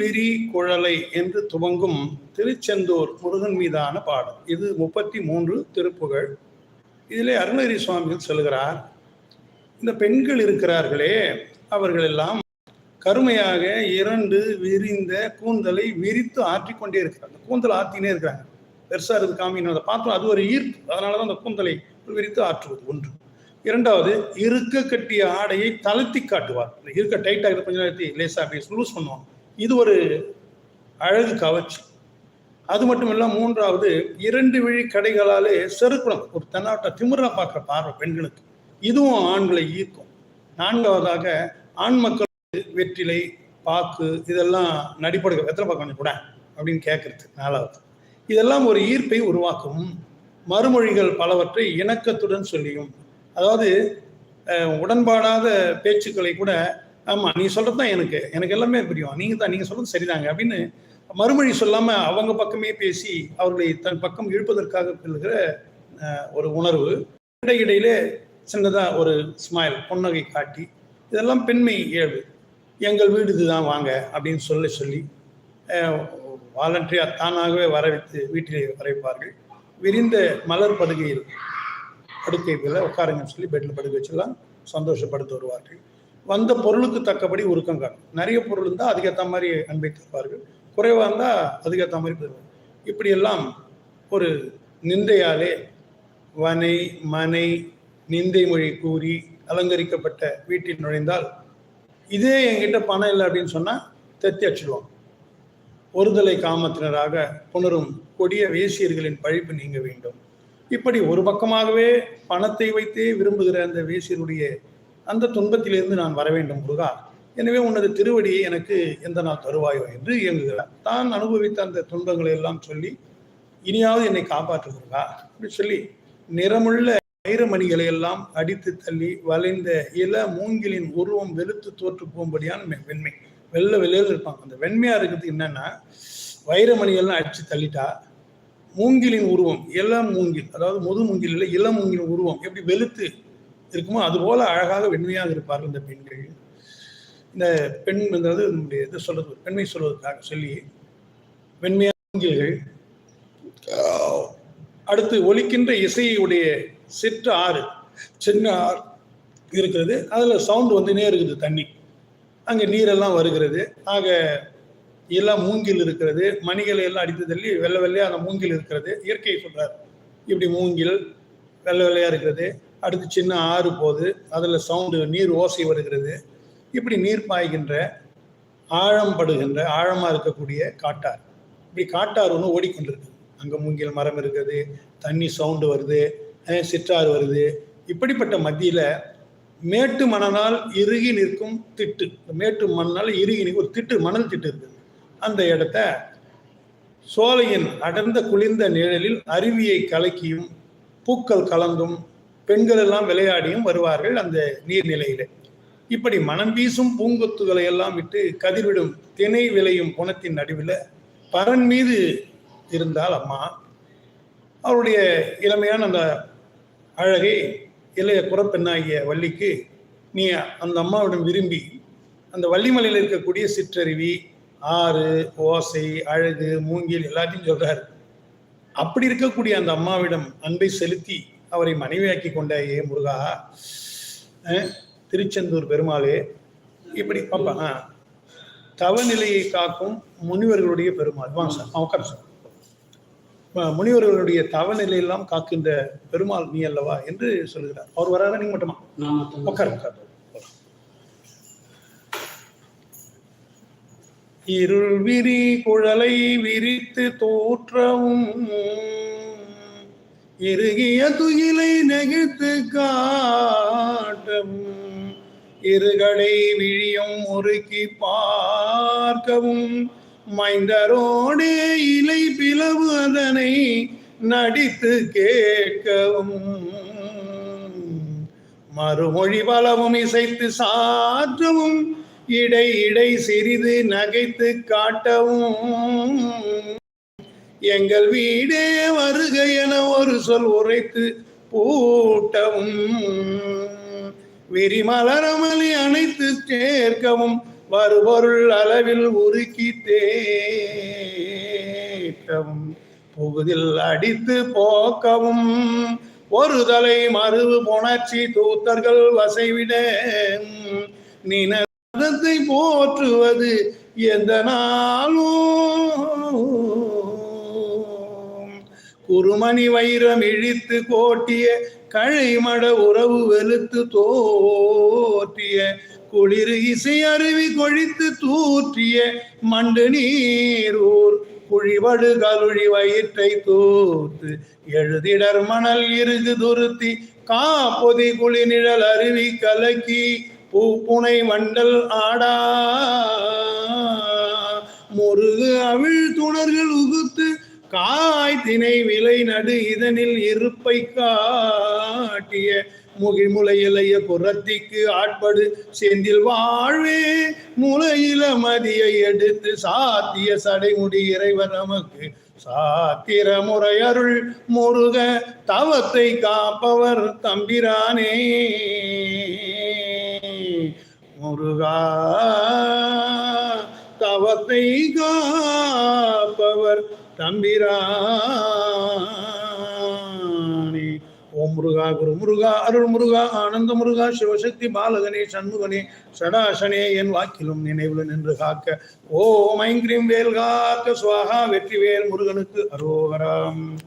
விரி குழலை என்று துவங்கும் திருச்செந்தூர் முருகன் மீதான பாடல். இது முப்பத்தி மூன்று திருப்புகழ் இதிலே அருணகிரி சுவாமிகள் சொல்கிறார் இந்த பெண்கள் இருக்கிறார்களே அவர்கள் எல்லாம் கருமையாக இரண்டு விரிந்த கூந்தலை விரித்து ஆற்றிக்கொண்டே இருக்கிறாங்க கூந்தல் ஆற்றினே இருக்கிறாங்க. பெருசாக இருக்குது காமின்னு அதை பார்த்தோம் அது ஒரு ஈர்ப்பு. அதனாலதான் அந்த கூந்தலை விரித்து ஆற்றுவது ஒன்று. இரண்டாவது இருக்க கட்டிய ஆடையை தளர்த்தி காட்டுவார். இந்த இருக்க டைட்டாக கொஞ்சம் லேசாக நேரத்தை லூஸ் பண்ணுவாங்க. இது ஒரு அழகு கவர்ச்சி. அது மட்டும் இல்லை மூன்றாவது இரண்டு விழி கடைகளாலே செருக்குளம் ஒரு தென்னாட்ட திமுறா பார்க்குற பார்வை பெண்களுக்கு. இதுவும் ஆண்களை ஈர்க்கும். நான்காவதாக ஆண் மக்கள் வெற்றிலை பாக்கு இதெல்லாம் நடிப்படுக வெத்தலை பார்க்க கொஞ்சம் கூட? அப்படின்னு கேட்கறது நாலாவது. இதெல்லாம் ஒரு ஈர்ப்பை உருவாக்கும். மறுமொழிகள் பலவற்றை இணக்கத்துடன் சொல்லியும். அதாவது உடன்பாடாத பேச்சுக்களை கூட ஆமா நீ சொல்றது தான் எனக்கு. எனக்கு எல்லாமே புரியும். நீங்க தான் நீங்க சொல்றது சரிதாங்க. அப்படின்னு மறுமொழி சொல்லாம அவங்க பக்கமே பேசி அவர்களை தன் பக்கம் இழுப்பதற்காக செல்கிற ஒரு உணர்வு. இடையிடையிலே சின்னதா ஒரு ஸ்மைல் புன்னகை காட்டி இதெல்லாம் பெண்மை இயல்பு. எங்கள் வீடு இதுதான் வாங்க அப்படின்னு சொல்லி சொல்லி வாலண்டரியாக தானாகவே வர வைத்து வீட்டிலே வரைப்பார்கள். விரிந்த மலர் படுகையில் படுக்கை உட்காருங்கன்னு சொல்லி பெட்டில் படுக்க வச்செல்லாம் சந்தோஷப்படுத்து வருவார்கள். வந்த பொருளுக்கு தக்கபடி உருக்கம் காணும். நிறைய பொருள் இருந்தால் அதுக்கேற்ற மாதிரி அன்பை தருவார்கள். குறைவாக இருந்தால் அதுக்கேற்ற மாதிரி பெறுவார் இப்படியெல்லாம் ஒரு நிந்தையாலே வனை மனை நிந்தை மொழி கூறி அலங்கரிக்கப்பட்ட வீட்டில் நுழைந்தால் இதே என்கிட்ட பணம் இல்லை அப்படின்னு சொன்னால் தெத்தி அடிச்சிடுவாங்க ஒருதலை காமத்தினராக புணரும் கொடிய வேசியர்களின் பழிப்பு நீங்க வேண்டும். இப்படி ஒரு பக்கமாகவே பணத்தை வைத்தே விரும்புகிற அந்த வேசியருடைய அந்த துன்பத்திலிருந்து நான் வர வேண்டும் முருகா. எனவே உனது திருவடியை எனக்கு எந்த நாள் தருவாயோ என்று இயங்குகிறார். தான் அனுபவித்த அந்த துன்பங்களை எல்லாம் சொல்லி இனியாவது என்னை காப்பாற்றுகிறா அப்படி சொல்லி நிறமுள்ள வைரமணிகளை எல்லாம் அடித்து தள்ளி வளைந்த இள மூங்கிலின் உருவம் வெளுத்து தோற்று போகும்படியான வெண்மை. வெள்ள வெளியில் இருப்பாங்க. அந்த வெண்மையா இருக்கிறது என்னன்னா வைரமணிகள்லாம் அடிச்சு தள்ளிட்டா மூங்கிலின் உருவம் இள மூங்கில் அதாவது முது மூங்கில் இல்லை இள மூங்கிலின் உருவம் எப்படி வெளுத்து இருக்குமோ? அதுபோல அழகாக வெண்மையாக இருப்பார்கள் இந்த பெண்கள். இந்த பெண் என்றது நம்முடைய இது சொல்றது பெண்மை சொல்வதற்காக சொல்லி வெண்மையான மூங்கில்கள் அடுத்து ஒலிக்கின்ற இசையுடைய சிற்று ஆறு சின்ன ஆறு இருக்கிறது. அதில் சவுண்ட் வந்துனே இருக்குது தண்ணி. அங்கே நீரெல்லாம் வருகிறது. ஆக எல்லாம் மூங்கில் இருக்கிறது. மணிகளை எல்லாம் அடித்து தள்ளி வெள்ளை வெள்ளையாக அந்த மூங்கில் இருக்கிறது. இயற்கையை சொல்கிறார் இப்படி மூங்கில் வெள்ளை வெள்ளையாக இருக்கிறது. அடுத்து சின்ன ஆறு போகுது. அதில் சவுண்டு நீர் ஓசை வருகிறது. இப்படி நீர் பாய்கின்ற ஆழம் படுகின்ற ஆழமாக இருக்கக்கூடிய காட்டார். இப்படி காட்டார் ஒன்று ஓடிக்கொண்டிருக்கு. அங்கே மூங்கில் மரம் இருக்குது தண்ணி சவுண்டு வருது சிற்றாறு வருது. இப்படிப்பட்ட மத்தியில் மேட்டு மணனால் இறுகி நிற்கும் திட்டு. இந்த மேட்டு மணனால் இறுகி நிற்கும் ஒரு திட்டு மணல் திட்டு இருக்குது. அந்த இடத்த சோலையின் அடர்ந்த குளிர்ந்த நிழலில் அருவியை கலக்கியும் பூக்கள் கலந்தும் பெண்கள் எல்லாம் விளையாடியும் வருவார்கள் அந்த நீர்நிலையில. இப்படி மனம் வீசும் பூங்கொத்துகளை எல்லாம் விட்டு கதிர்விடும் திணை விளையும் குணத்தின் நடுவில் பரன் மீது இருந்தால் அம்மா அவருடைய இளமையான அந்த அழகை இளைய குறப்பெண்ணாகிய வள்ளிக்கு நீ அந்த அம்மாவிடம் விரும்பி அந்த வள்ளிமலையில் இருக்கக்கூடிய சிற்றருவி ஆறு ஓசை அழகு மூங்கில் எல்லாத்தையும் சொல்றாரு. அப்படி இருக்கக்கூடிய அந்த அம்மாவிடம் அன்பை செலுத்தி அவரை மனைவியாக்கி கொண்ட ஏ முருகா திருச்செந்தூர் பெருமாளே இப்படி பாப்பா ஆ. தவநிலையை காக்கும் முனிவர்களுடைய பெருமாள். வாங்க சார் உட்காரு சார். முனிவர்களுடைய தவநிலையெல்லாம் காக்கின்ற பெருமாள் நீ அல்லவா என்று சொல்லுகிறார் அவர் வராதா நீங்க மட்டும்? உட்காரு உட்காரு இருள் விரி குழலை விரித்து தோற்றவும் இறுகிய துயிலை நெகிழ்த்து காட்டவும் இருகளை விழியும் முறுக்கி பார்க்கவும். மைந்தரோடே இலை பிளவு அதனை நடித்து கேட்கவும். மறுமொழி பலவும் இசைத்து சாற்றவும். இடை இடை சிறிது நகைத்து காட்டவும். எங்கள் வீடே வருக என ஒரு சொல் உரைத்து பூட்டவும். விரிமலரமலி அணைத்து சேர்க்கவும் வருபொருள் அளவில் உருக்கி தேட்டவும் புகுதில் அடித்து போக்கவும். ஒரு தலை மறுவு புணர்ச்சி தூத்தர்கள் வசைவிட. நினத்தை போற்றுவது எந்த நாளும் குருமணி வைரம் இழித்து கோட்டிய கழைமட உறவு வெளுத்து தோற்றிய குளிர் இசை அருவி கொழித்து தூற்றிய மண்டு நீரூர் குழிவடு கலுழி வயிற்றை தூர்த்து எழுதிடர் மணல் இருகு துருத்தி காப்பொதி குளி நிழல் அருவி கலக்கி பூப்புனை வண்டல் ஆடா. முருகு அவிழ் துணர்கள் உகுத்து கா தினை விலை நடு இதனில் இருப்பை காட்டிய முகிழ்முலை இளைய புறத்திக்கு ஆட்படு செந்தில் வாழ்வே. முளையில மதியை எடுத்து சாத்திய சடைமுடி இறைவர் நமக்கு சாத்திர முறையருள் முருக தவத்தை காப்பவர் தம்பிரானே. முருகா தவத்தை கா தம்பிரானே ஓம் முருகா குரு முருகா அருள் முருகா ஆனந்த முருகா சிவசக்தி பாலகனே சண்முகனே சடாசனே என் வாக்கிலும் நினைவில் நின்று காக்க. ஓம் ஐங்கிரீம் வேல் காக்க சுவாகா வெற்றிவேல் முருகனுக்கு அரோகரம்.